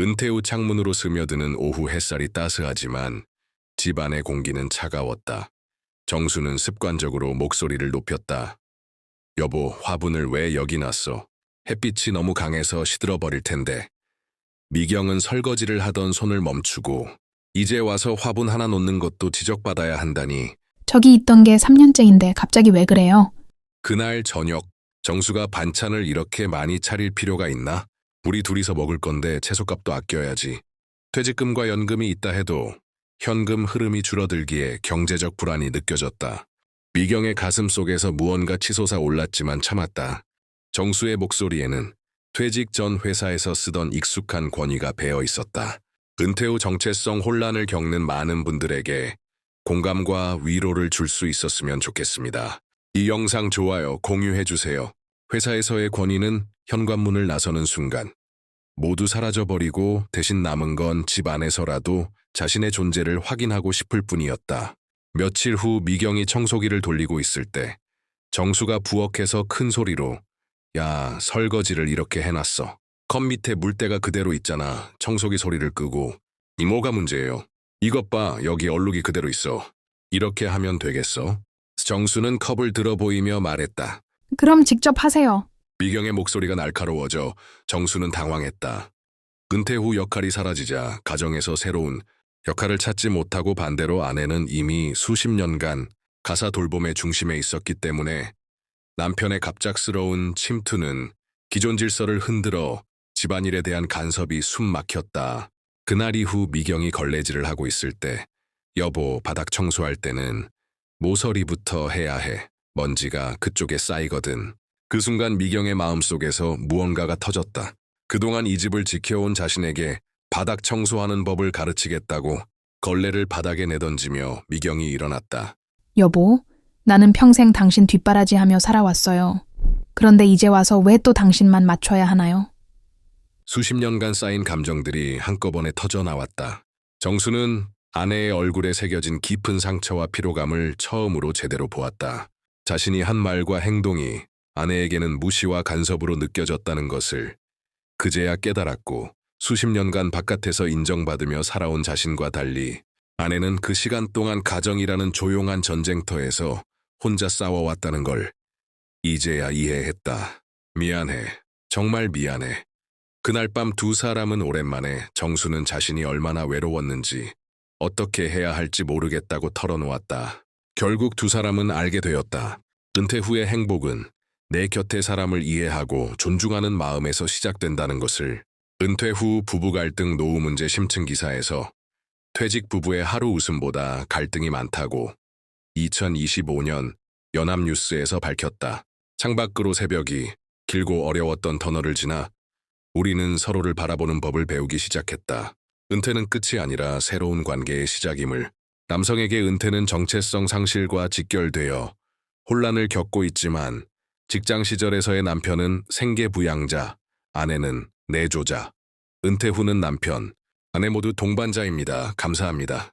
은퇴 후 창문으로 스며드는 오후 햇살이 따스하지만 집안의 공기는 차가웠다. 정수는 습관적으로 목소리를 높였다. 여보, 화분을 왜 여기 놨어? 햇빛이 너무 강해서 시들어버릴 텐데. 미경은 설거지를 하던 손을 멈추고 이제 와서 화분 하나 놓는 것도 지적받아야 한다니 저기 있던 게 3년째인데 갑자기 왜 그래요? 그날 저녁 정수가 반찬을 이렇게 많이 차릴 필요가 있나? 우리 둘이서 먹을 건데 채소값도 아껴야지. 퇴직금과 연금이 있다 해도 현금 흐름이 줄어들기에 경제적 불안이 느껴졌다. 미경의 가슴 속에서 무언가 치솟아 올랐지만 참았다. 정수의 목소리에는 퇴직 전 회사에서 쓰던 익숙한 권위가 배어 있었다. 은퇴 후 정체성 혼란을 겪는 많은 분들에게 공감과 위로를 줄 수 있었으면 좋겠습니다. 이 영상 좋아요, 공유해주세요. 회사에서의 권위는 현관문을 나서는 순간 모두 사라져버리고 대신 남은 건 집 안에서라도 자신의 존재를 확인하고 싶을 뿐이었다. 며칠 후 미경이 청소기를 돌리고 있을 때 정수가 부엌에서 큰 소리로 야, 설거지를 이렇게 해놨어. 컵 밑에 물때가 그대로 있잖아. 청소기 소리를 끄고 이모가 문제예요. 이것 봐, 여기 얼룩이 그대로 있어. 이렇게 하면 되겠어? 정수는 컵을 들어 보이며 말했다. 그럼 직접 하세요. 미경의 목소리가 날카로워져 정수는 당황했다. 은퇴 후 역할이 사라지자 가정에서 새로운 역할을 찾지 못하고 반대로 아내는 이미 수십 년간 가사 돌봄의 중심에 있었기 때문에 남편의 갑작스러운 침투는 기존 질서를 흔들어 집안일에 대한 간섭이 숨 막혔다. 그날 이후 미경이 걸레질을 하고 있을 때 여보 바닥 청소할 때는 모서리부터 해야 해. 먼지가 그쪽에 쌓이거든. 그 순간 미경의 마음속에서 무언가가 터졌다. 그동안 이 집을 지켜온 자신에게 바닥 청소하는 법을 가르치겠다고 걸레를 바닥에 내던지며 미경이 일어났다. 여보, 나는 평생 당신 뒷바라지 하며 살아왔어요. 그런데 이제 와서 왜 또 당신만 맞춰야 하나요? 수십 년간 쌓인 감정들이 한꺼번에 터져 나왔다. 정수는 아내의 얼굴에 새겨진 깊은 상처와 피로감을 처음으로 제대로 보았다. 자신이 한 말과 행동이 아내에게는 무시와 간섭으로 느껴졌다는 것을 그제야 깨달았고 수십 년간 바깥에서 인정받으며 살아온 자신과 달리 아내는 그 시간 동안 가정이라는 조용한 전쟁터에서 혼자 싸워왔다는 걸 이제야 이해했다. 미안해. 정말 미안해. 그날 밤 두 사람은 오랜만에 정수는 자신이 얼마나 외로웠는지 어떻게 해야 할지 모르겠다고 털어놓았다. 결국 두 사람은 알게 되었다. 은퇴 후의 행복은 내 곁의 사람을 이해하고 존중하는 마음에서 시작된다는 것을 은퇴 후 부부 갈등 노후 문제 심층 기사에서 퇴직 부부의 하루 웃음보다 갈등이 많다고 2025년 연합뉴스에서 밝혔다. 창밖으로 새벽이 길고 어려웠던 터널을 지나 우리는 서로를 바라보는 법을 배우기 시작했다. 은퇴는 끝이 아니라 새로운 관계의 시작임을 남성에게 은퇴는 정체성 상실과 직결되어 혼란을 겪고 있지만 직장 시절에서의 남편은 생계부양자, 아내는 내조자, 은퇴 후는 남편, 아내 모두 동반자입니다. 감사합니다.